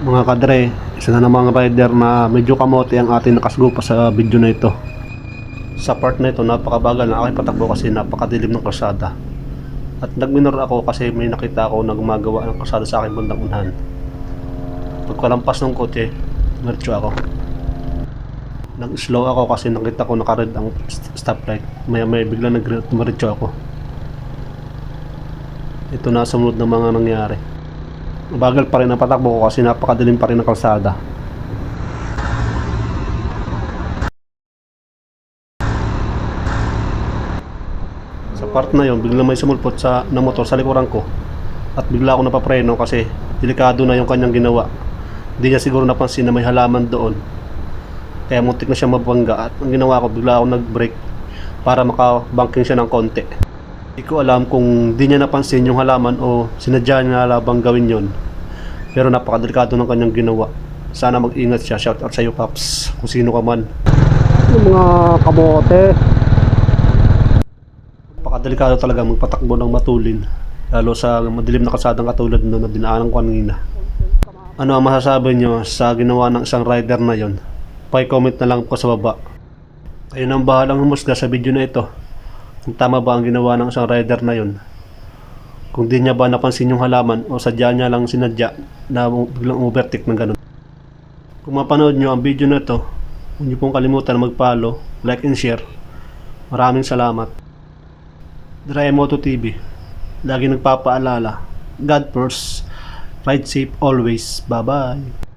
mga kadre, isa na ng mga rider na medyo kamote ang ating nakasgupa sa video na ito. Sa part na ito, napakabagal na aking patakbo kasi napakadilim ng kalsada. At nagminor ako kasi may nakita ako na gumagawa ng kalsada sa aking bandang unahan. Pagkalampas ng kotse, mercho ako. Nag-slow ako kasi nakita ko nakared ang st- stoplight. Maya may bigla nag mercho ako. Ito na sumunod ng mga nangyari. Bagal pa rin ang patakbo ko kasi napakadilim pa rin ang kalsada. Sa part na yon, bigla may sumulpot sa na motor sa likuran ko. At bigla ako napapreno kasi delikado na yung kanyang ginawa. Hindi niya siguro napansin na may halaman doon. Kaya muntik na siya mabangga at ang ginawa ko bigla ako nag-brake para makabanking siya ng konti. Hindi ko alam kung di niya napansin yung halaman o sinadya niya labang gawin yon. Pero napakadelikado ng kanyang ginawa. Sana mag-ingat siya. Shout out sa iyo, Paps. Kung sino ka man. Yung mga kamote. Napakadelikado talaga magpatakbo ng matulin. Lalo sa madilim na kalsadang katulad no na dinaanan ko kanina. Ano ang masasabi nyo sa ginawa ng isang rider na yon? Pa-comment na lang po sa baba. Kayo nang bahalang humusga sa video na ito. Tama ba ang ginawa ng isang rider na yon? Kung di niya ba napansin yung halaman o sadya niya lang sinadya na biglang overtake ng ganun. Kung mapanood nyo ang video na ito, huwag niyo pong kalimutan mag-follow, like and share. Maraming salamat. Dry Moto TV. Lagi nagpapaalala. God first. Ride safe always. Bye-bye.